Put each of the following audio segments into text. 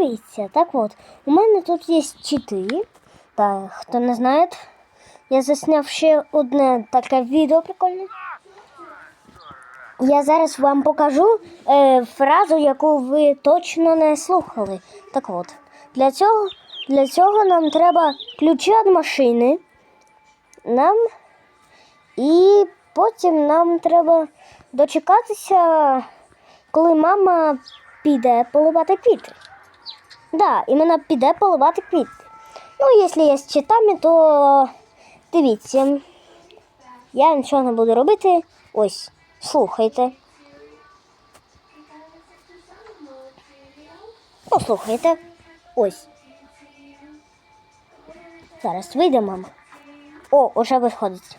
Дивіться, так от, у мене тут є чити. Та хто не знає, я засняв ще одне таке відео прикольне. Я зараз вам покажу е, фразу, яку ви точно не слухали. Так от, для цього, для цього нам треба ключі від машини. Нам і потім нам треба дочекатися, коли мама піде поливати квіти. Да, іменно піде поливати квіти. Ну, якщо я з читами, то дивіться. Я нічого не буду робити. Ось, слухайте. Послухайте. Ось. Зараз вийде мама. О, уже виходить.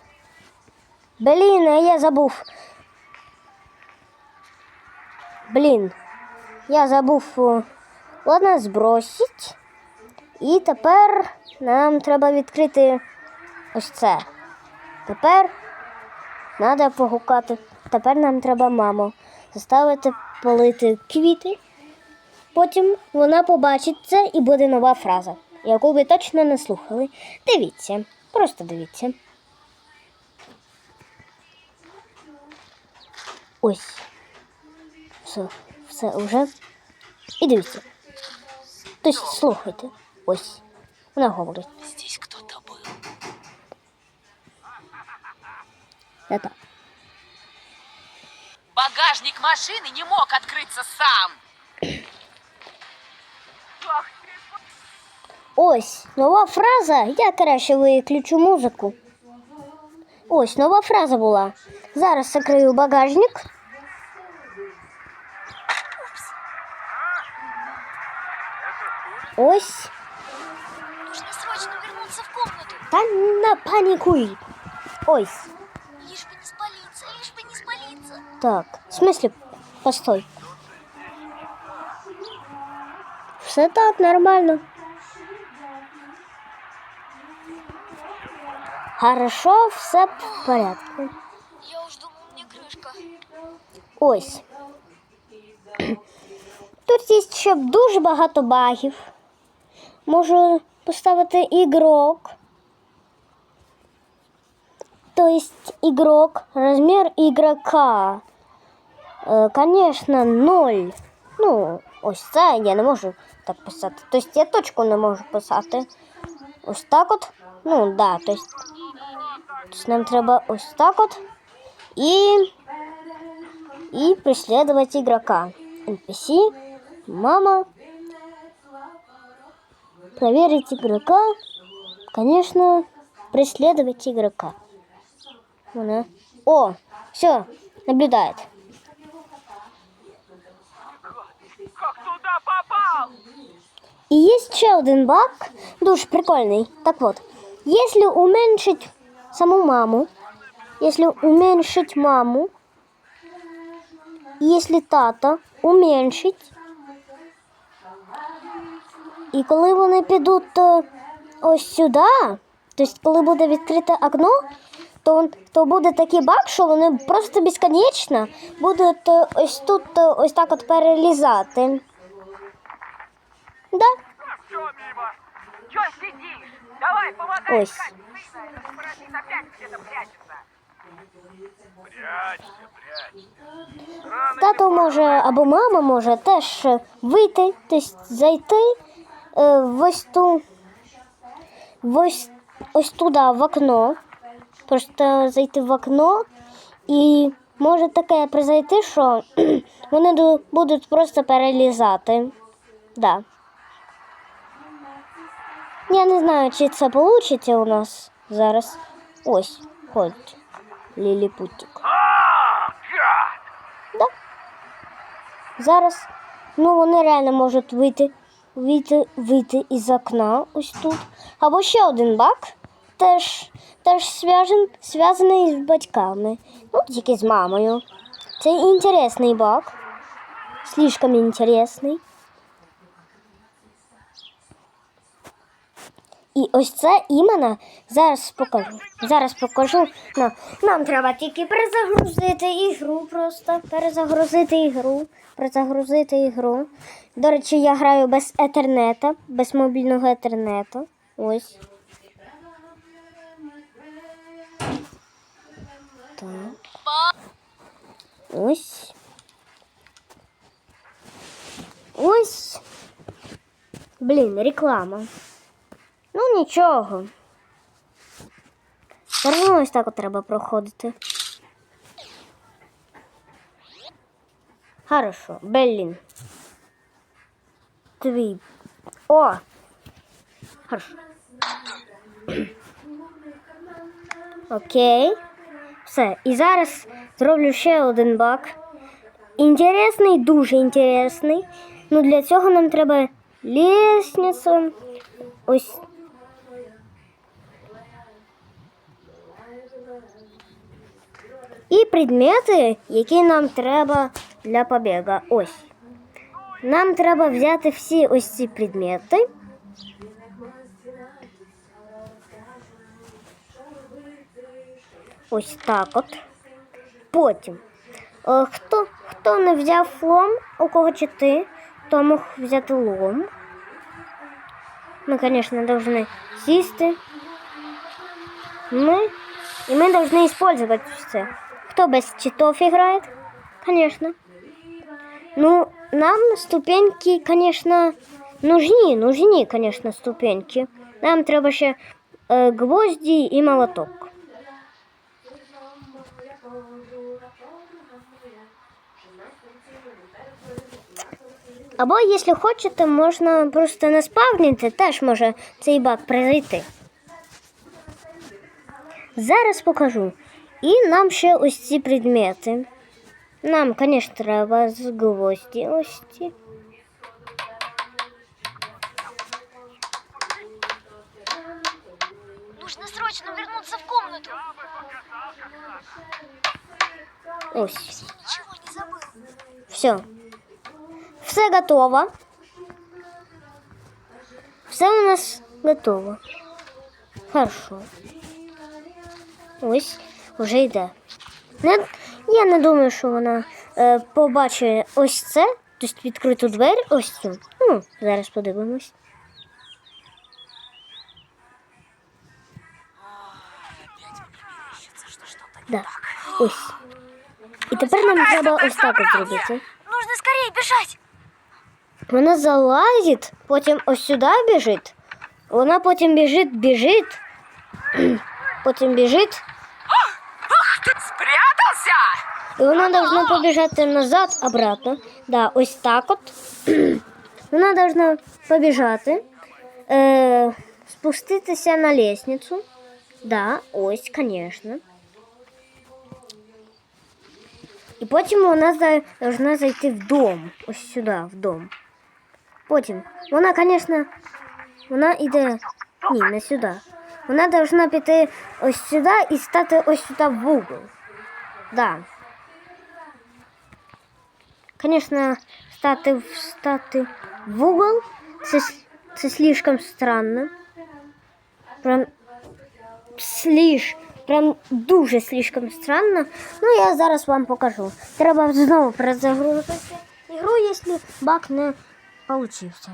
Блін, а я забув. Блін, я забув. Ладно, збросить. І тепер нам треба відкрити ось це. Тепер треба погукати. Тепер нам треба маму заставити полити квіти. Потім вона побачить це і буде нова фраза, яку ви точно не слухали. Дивіться, просто дивіться. Ось. Все, все уже. І дивіться. Тобто слухайте. Ось. Вона говорить. Здесь кто-то был. Так. Багажник машины не мог открыться сам. Ось нова фраза. Я краще виключу музику. Ось нова фраза була. Зараз закрию багажник. Ось. Нужно срочно вернуться в комнату, Та не панікуй. Ось. лишь бы не спалиться, лишь бы не спалиться. Так. В смысле, постой. Все так, нормально. Хорошо, все в порядку. Я уж думал, мне крышка. Ось. Тут є ще дуже багато багів. Можу поставити ігрок. Тобто ігрок, розмір ігрока. Е, Конечно, ноль. Ну, ось це я не можу так писати. Тобто я точку не можу писати. Ось так от. Ну, да, тобто, тобто нам треба ось так от. І и преследовать игрока. NPC, мама. Проверить игрока. Конечно, преследовать игрока. Она. О, все, наблюдает. И есть еще один баг, дуже прикольный. Так вот, если уменьшить саму маму, если уменьшить маму, если тата уменьшить, і коли вони підуть ось сюди, тобто коли буде відкрите окно, то, то буде такий баг, що вони просто безконечно будуть е, ось тут е, ось так от перелізати. Да? Мимо. Сидишь? Давай, помогай. Тато може або мама може теж вийти, тобто зайти ось ту, ось, ось туди в окно. Просто зайти в окно і може таке произойти, що вони ду- будуть просто перелізати. Да. Я не знаю, чи це вийде у нас зараз. Ось, ходить. Ліліпутик. Да. Зараз, ну вони реально можуть вийти, вийти, вийти із окна ось тут. Або ще один бак, теж, теж зв'яжен, зв'язаний з батьками. Ну, тільки з мамою. Це інтересний бак, Слишком інтересний. І ось це іменно зараз покажу. Зараз покажу. Ну, нам треба тільки перезагрузити ігру просто. Перезагрузити ігру. Перезагрузити ігру. До речі, я граю без етернета, без мобільного етернета. Ось. Так. Ось. Ось. Блін, реклама. Ну нічого. Все ось так от треба проходити. Хорошо, Беллін. Твій. О! Хорошо. Окей. Все. І зараз зроблю ще один баг. Інтересний, дуже інтересний. Ну для цього нам треба лісницю. Ось. І предмети, які нам треба для побіга. Ось. Нам треба взяти всі ось ці предмети. Ось так от. Потім. Е, Хто, хто не взяв лом, у кого чи ти, то мог взяти лом. Мы, конечно, должны сісти. Мы, и мы должны использовать все. Кто без читов играет? Конечно. Ну, нам ступеньки, конечно, нужны, нужны, конечно, ступеньки. Нам треба ще е, гвозді і молоток. Або, якщо хочете, можна просто не спавнити, теж може цей баг прийти. Зараз покажу. І нам ще ось ці предмети. Нам, звісно, треба з гвозді ось ці. Нужно срочно вернуться в комнату. Ось. Я ничего не забыл. Все. Все готово. Все у нас готово. Хорошо. Ось Вже йде. Не, я не думаю, що вона е, побачить ось це, тобто відкриту двері, ось цю. Ну, зараз подивимось. Да. Ось. І тепер нам треба ось так от зробити. Нужно скорее бежать. Вона залазить, потім ось сюди біжить. Вона потім біжить, біжить, потім біжить, Ты спрятался? і вона должна побіжати назад, обратно. Да, ось так от. Вона должна побіжати, е, спуститися на лестницю. Да, ось, звісно. І потім вона за- должна зайти в дом. Ось сюди, в дом. Потім. Вона, звісно, вона йде. Ні, не сюди. Вона должна піти ось сюди і стати ось сюди в угол. Да. Звісно, стати, в- стати в угол це, с- це слишком странно. Прям сліж, прям дуже слишком странно. Ну, я зараз вам покажу. Треба знову перезагрузити ігру, якщо баг не получився.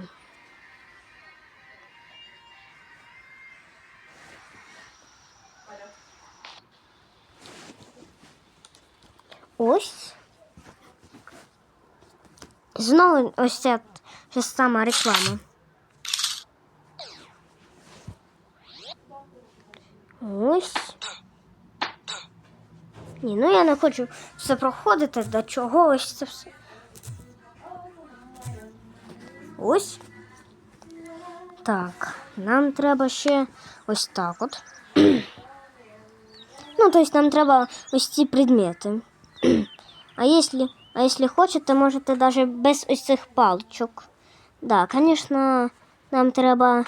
Ось. Знову ось ця ж сама реклама. Ось. Ні, ну я не хочу все проходити, до чого ось це все. Ось. Так, нам треба ще ось так от. Ну, то есть нам треба ось ці предмети. А если, а если хочете, можете даже без ось цих паличок. Да, звісно, нам треба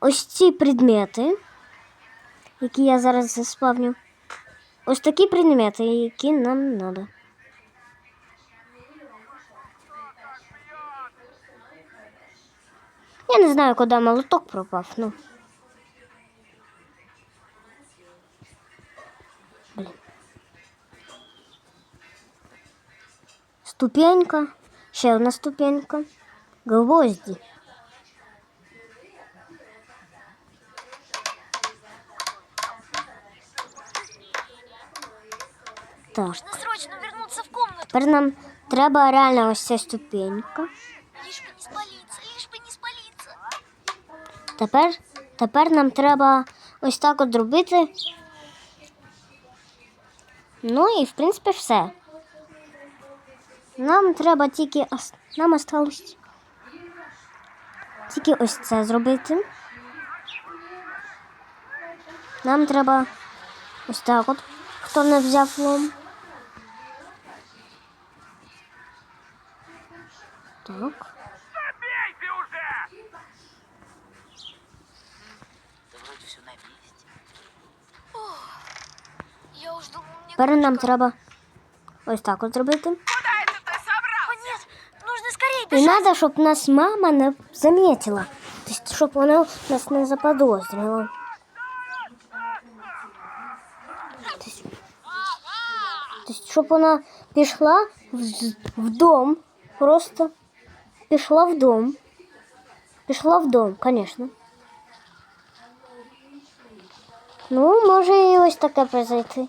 ось ці предмети, які я зараз заспавню. Ось такі предмети, які нам треба. Я не знаю, куди молоток пропав. Ну. ступенька, ще одна ступенька, гвозді. Так, Нужно срочно вернуться в комнату. тепер нам треба реально ось ця ступенька. Лишь бы не спалиться, лишь бы не спалиться. Тепер, тепер нам треба ось так от зробити. Ну і в принципі все. Нам треба тільки нам осталось тільки ось це зробити. Нам треба ось так от, хто не взяв лом. Так. Тепер нам треба ось так от зробити. нужно скорее І бежать. треба, щоб нас мама не замітила. Тобто, щоб вона нас не заподозрила. Тобто, тобто, щоб вона пішла в, в дом, просто пішла в дом. Пішла в дом, звісно. Ну, може і ось таке произойти.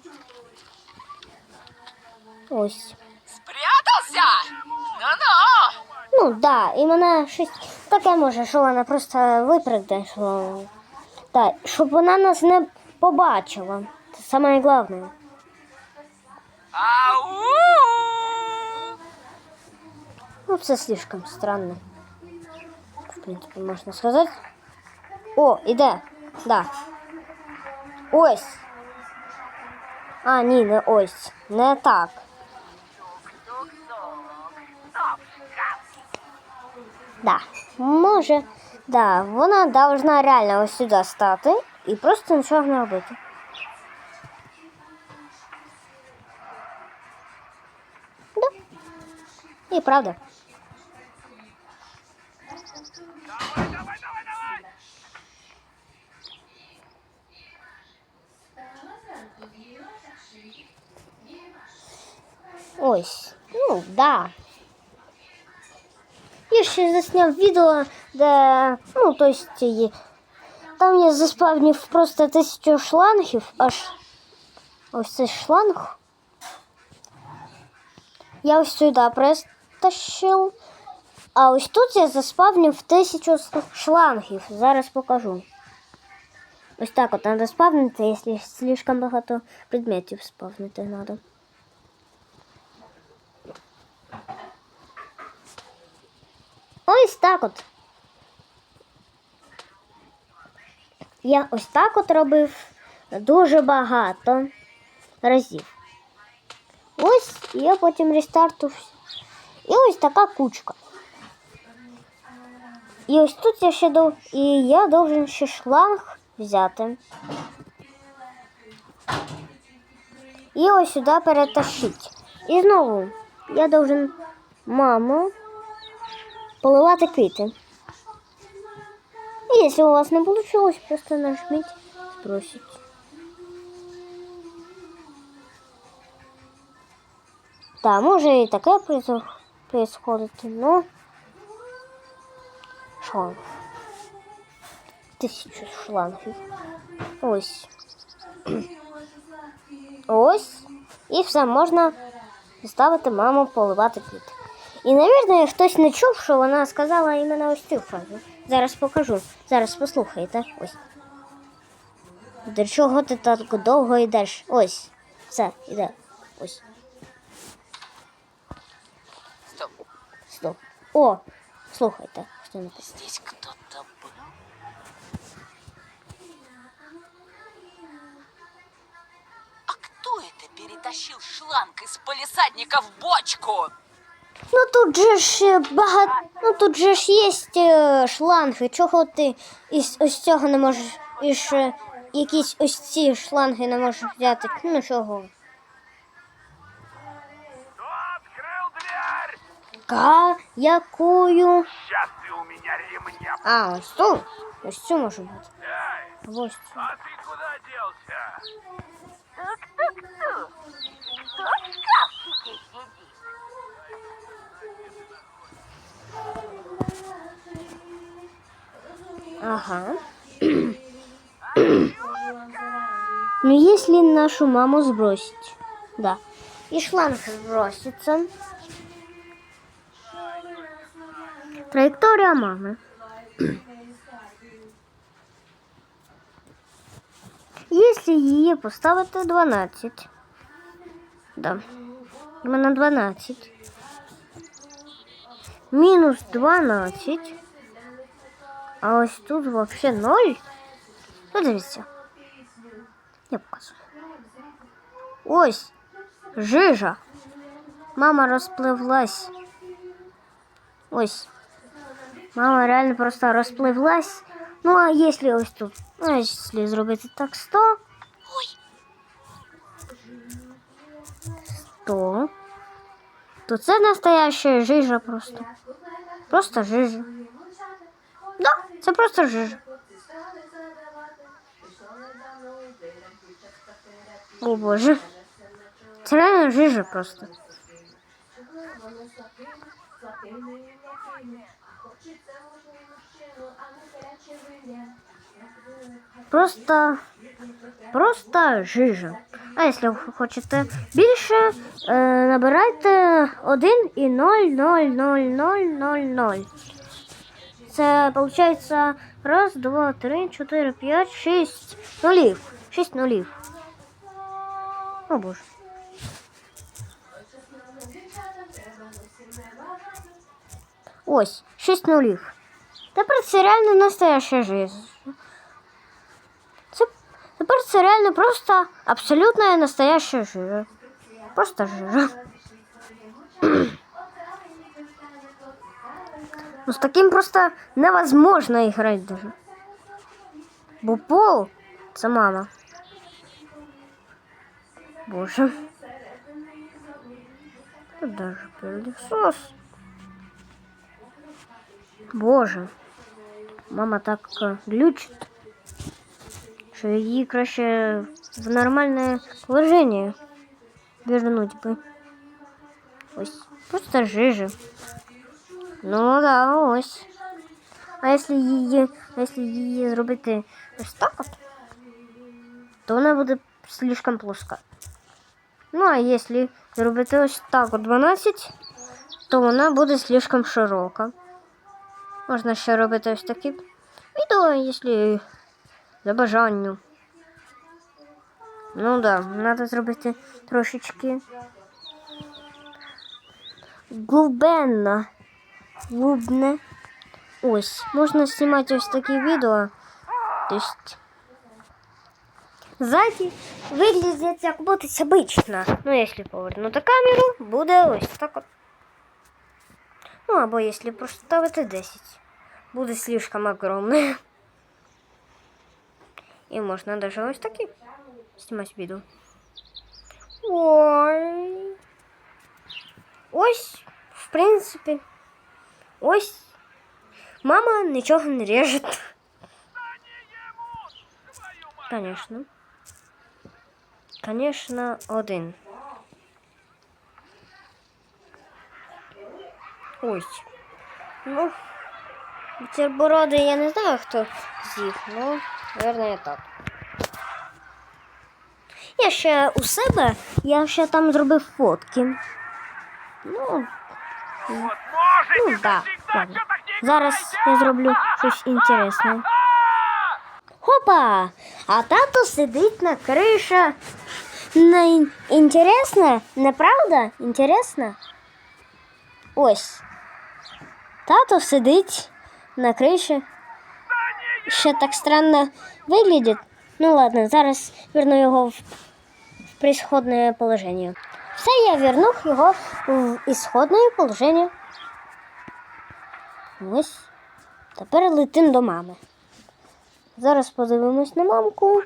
Ось. Ну, да, і мене щось таке може, що вона просто випрыгне, що. Так, щоб вона нас не побачила. Це саме головне. Ау! Ну, все слишком странно. В принципі, можна сказати. О, іде. Да. Ось. А, ні, не ось. Не так. Да. Може. Да, вона должна реально ось сюди стати і просто нічого не робити. Да. І правда. Давай, давай, давай, давай! Ось. Ну, да. Я ще засняв відео, де, ну, то есть, є- там я заспавнив просто тисячу шлангів, аж ось цей шланг. Я ось сюди пристащив. А ось тут я заспавнив тисячу с- шлангів. Зараз покажу. Ось так от треба спавнити, якщо слишком багато предметів спавнити треба. Ось так от. Я ось так от робив дуже багато разів. Ось я потім рестартувався. І ось така кучка. І ось тут я ще дов... і я должен ще шланг взяти. І ось сюди перетащити. І знову я должен маму поливати квіти. І якщо у вас не вийшло, просто нажміть спросить. Да, може і таке произо- происходити, но шланг. Тисячу шлангів. Ось. Ось. І все, можна заставити маму поливати квіти. І, навірно, хтось не чув, що вона сказала іменно ось цю фразу. Зараз покажу. Зараз послухайте. Ось. До чого ти так довго йдеш? Ось. Все, іде. Ось. Стоп, Стоп. О, слухайте, що написано. здесь кто-то был. А кто это перетащил шланг из полисадника в бочку? Ну тут же ж багато. Ну тут же ж є е, шланги. Чого ти із ось цього не можеш із е, якісь ось ці шланги не можеш взяти? Ну чого? Кто открыл дверь? Ка якою? Сейчас ты у меня ремня. А, ось цю? Ось цю може бути. Эй, Ось цю. а ты куда делся? Тук-тук-тук. Кто Ага. Ну, если нашу маму сбросить. Да. И шланг сбросится. Траєкторія мами. Якщо її поставити 12. Да. Іменно 12. Мінус 12. А ось тут вообще 0. Ну, дивіться. Я показую. Ось. Жижа. Мама розпливлась. Ось. Мама реально просто розпливлась. Ну, а якщо ось тут, ну, якщо зробити так 100, Ой, 100, то це настоящая жижа просто. Просто жижа. Це просто жижа. О боже. Це реально жижа просто. Просто, просто жижа. А якщо хочете більше, е, набирайте 1 і 0, 0, 0, 0, 0, 0. Це виходить раз, два, три, чотири, п'ять, шість нулів. Шість нулів. О боже. Ось, шість нулів. Тепер це реально настояща жизнь. Це, тепер це реально просто абсолютная настоящая жижа. Просто жижа. Ну, с таким просто невозможно играть даже. Бо пол мама. Боже. Даже пылесос. Боже. Мама так е, глючить, що її краще в нормальне положення вернуть би. Ось. Просто жижа. Ну да, ось. А якщо її, а якщо її зробити ось так от, то вона буде слишком плоска. Ну, а якщо зробити ось так от 12, то вона буде слишком широка. Можна ще робити ось такі відео, якщо за бажанню. Ну да, треба зробити трошечки глибенно. Глубне. Ось. Можна знімати ось такі відео. Тобто Ззаді виглядить як буде обично. Ну, якщо повернути камеру, буде ось так от. Ну, або якщо проставити 10. Буде слишком огромне. І можна даже ось такі знімати відео. Ой. Ось, в принципі. Ось. Мама нічого не режет. Конечно. Конечно, один. Ось. Ну, бутерброди я не знаю, хто з'їв, ну, наверное, так. Я ще у себе, я ще там зробив фотки. Ну, можете Ну, да, навсегда. ладно. Чё так не Зараз играете? я зроблю щось інтересне. Хопа! А тато сидить на крише. Не інтересно, неправда? Інтересно? Ось. Тато сидить на криші. Ще так странно виглядить. Ну ладно, зараз верну його в, в присходне положення. Все, я вернув його в ісходне положення. Ось. Тепер летим до мами. Зараз подивимось на мамку,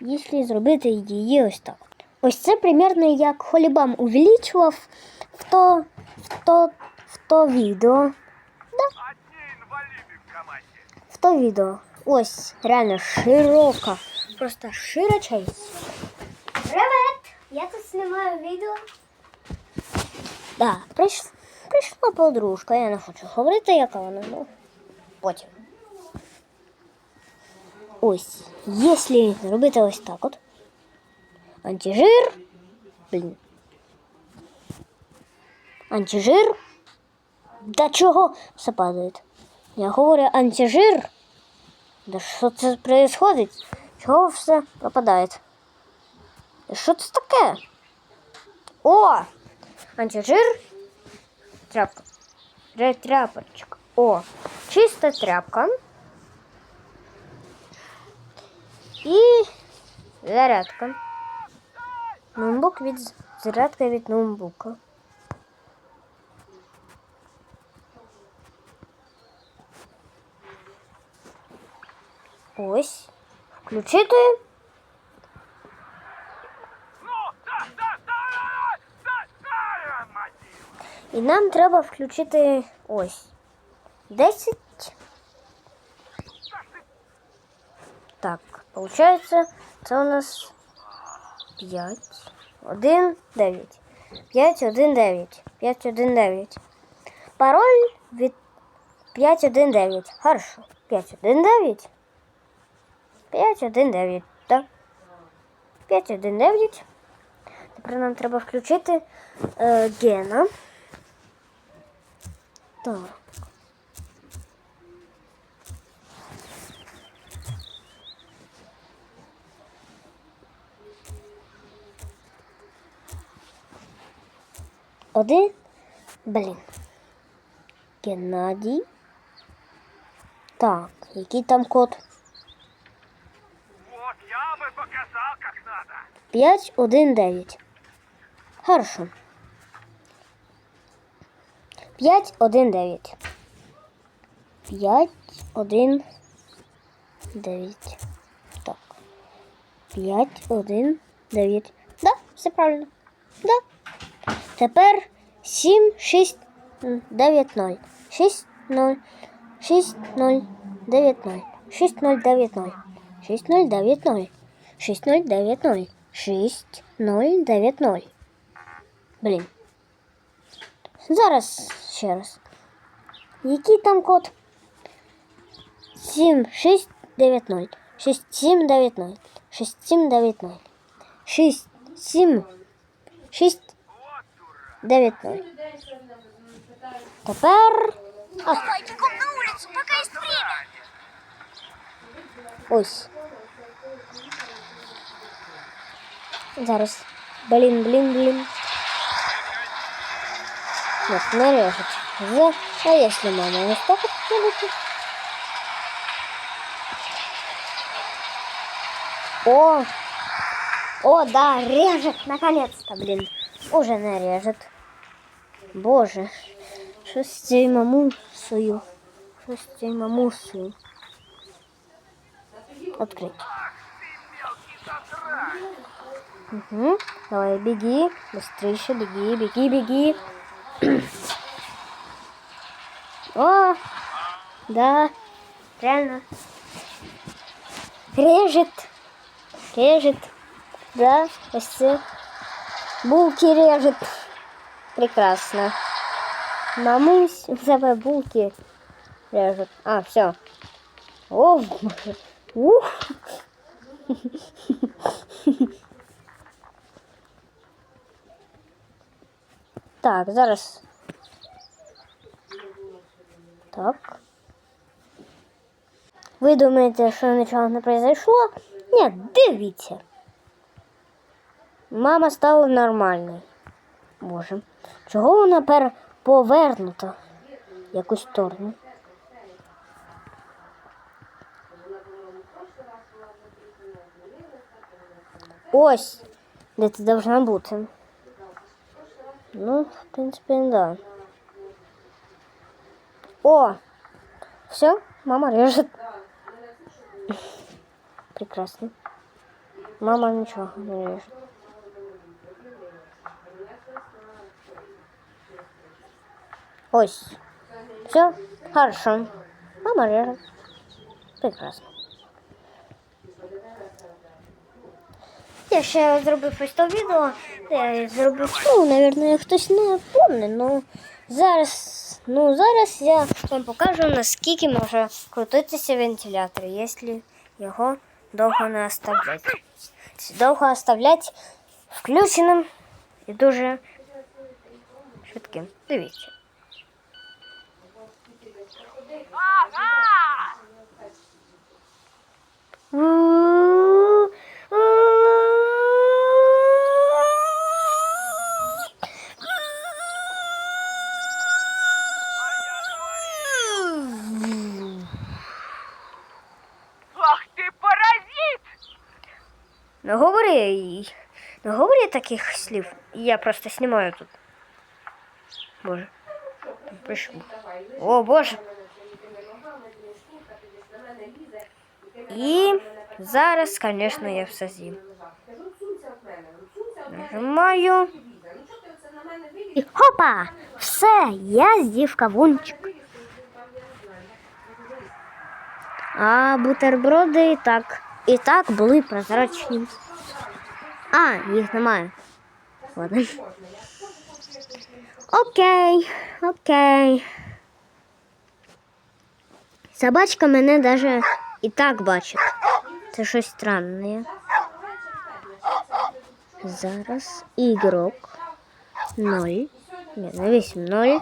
якщо зробити її ось так. Ось це примірно як Холібам увеличував в то, в то, в то відео. Одни инвалиды в команде. В то відео. Ось, реально широка. Просто широчайсь. Привет! Я тут знімаю відео. Да, прийшла, прийшла подружка. Я не хочу говорити, яка вона, ну потім. ось, якщо зробити ось так от. Антижир. Блін. Антижир. Да чого все падає? Я говорю антижир. Да що це происходить? Чого все пропадає? Да що це таке? О! Антижир. Тряпка. Тря- Тряпочка. О, чиста тряпка. І зарядка. Ноутбук від з- зарядка від ноутбука. Ось. Включити. І нам треба включити ось. 10. Так, получается, це у нас 5, 1, 9. 5, 1, 9. 5, 1, 9. Пароль від 5, 1, 9. Хорошо. 5, 1, 9. 5, 1, 9. Так. 5, 1, 9. Тепер нам треба включити е, Гена. Так. Один. Блін. Геннадій. Так, який там код? Вот я бы показал, как надо. 5, 1, 9. Хорошо. 5, 1, 9. 5, 1, 9. Так. 5, 1, 9. Да, все правильно. Да. Тепер 7, 6, 9, 0. 6, 0. 6, 0, 9, 0. 6, 0, 9, 0. 6, 0, 9, 0. 6, 0, 9, 0. 6, 0, 9, 0. Блін. Зараз ще раз. Який там код? 7, 6, 9, 0. 6, 7, 9, 0. 6, 7, 9, 0. 6, 7, 6, 9, 0. Тепер. А, Давай бегом на улицу, пока есть время. ось. Зараз. Блін, блін, блін. Нет, не режет. За... А если мама не так вот делает? О! О, да, режет, наконец-то, блин. Уже не режет. Боже, що з цією мамусою? Що з цією мамусою? Открыть. Угу. Давай, беги, быстрее, беги, беги, беги. О, да, реально. Режет, режет, да, ось. Булки режет. Прекрасно. Мамусь, у тебе булки режет. А, все. О. Ух. Так, зараз. Так. Ви думаєте, що нічого не произошло? Ні, дивіться. Мама стала нормальною. Боже. Чого вона пер повернута в якусь сторону? Ось, де ти должна бути. Ну, в принципе, да. О! Все, мама режет. Прекрасно. Мама ничего не режет. Ось. Все, хорошо. Мама режет. Прекрасно. Я ще зробив ось то відео, де я зробив, ну, навірно, хтось не помне, ну зараз, ну зараз я вам покажу, наскільки може крутитися вентилятор, якщо його довго не оставляти. Довго оставляти включеним і дуже швидким. Дивіться. Ага! таких слів. Я просто знімаю тут. Боже. Прийшов. О, Боже. І зараз, звісно, я все з'їм. Нажимаю. І хопа! Все, я з'їв кавунчик. А бутерброди і так. І так були прозрачні. А, їх немає. Ладно. Окей, окей. Собачка мене даже і так бачить. Це щось странне. Зараз ігрок. Ноль. Ні, на 8 ноль.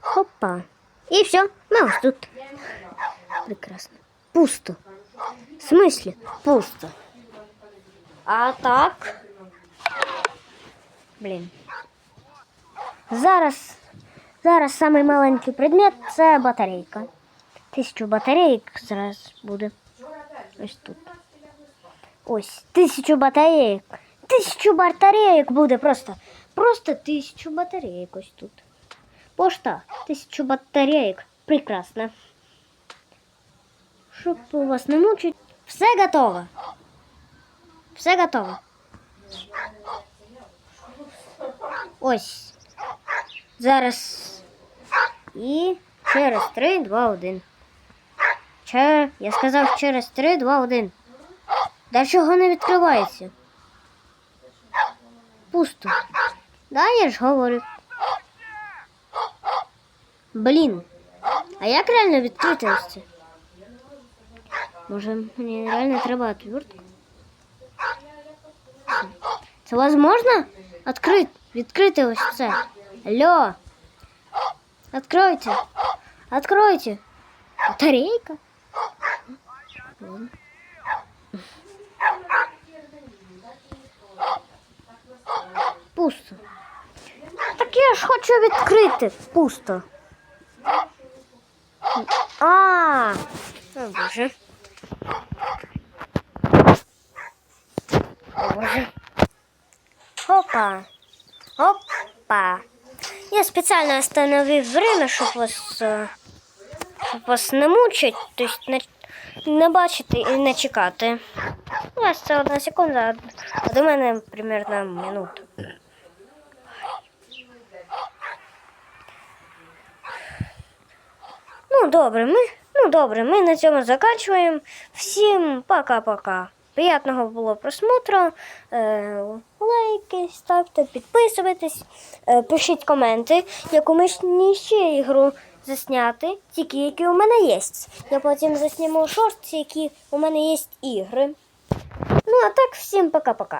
Хопа. І все, ми ось тут. Прекрасно. Пусто. В смислі? Пусто. А так. Блін. Зараз. Зараз самий маленький предмет це батарейка. Тисячу батарейок зараз буде. Ось тут. Ось. Тисячу батарейок. Тисячу батарейок буде просто. Просто тисячу батарейок ось тут. Пошта. Тисячу батарейок. Прекрасно. Щоб вас не мучить. Все готово. Все готово. Ось. Зараз. І через 3, 2, 1. Че... Я сказав через 3, 2, 1. Да чого не відкривається? Пусто. Да, я ж говорю. Блін. А як реально відкрити? Може, мені реально треба отвертку? Це возможно? Открыть, відкрити ось це. Алло. Откройте. Откройте. Батарейка. Ладно. Пусто. Так я ж хочу відкрити. Пусто. А, о боже. Опа. Опа. Я спеціально остановив время, щоб вас, е, щоб вас не мучить, тобто не, не бачити і не чекати. У вас це одна секунда, а до мене примерно минута. Ну, добре, ми, ну, добре, ми на цьому закінчуємо. Всім пока-пока. Приятного було просмотру. Е, лайки ставте, підписуйтесь, е, пишіть коменти, яку мені ще ігру засняти, тільки які у мене є. Я потім засніму шорти, які у мене є ігри. Ну, а так, всім пока-пока.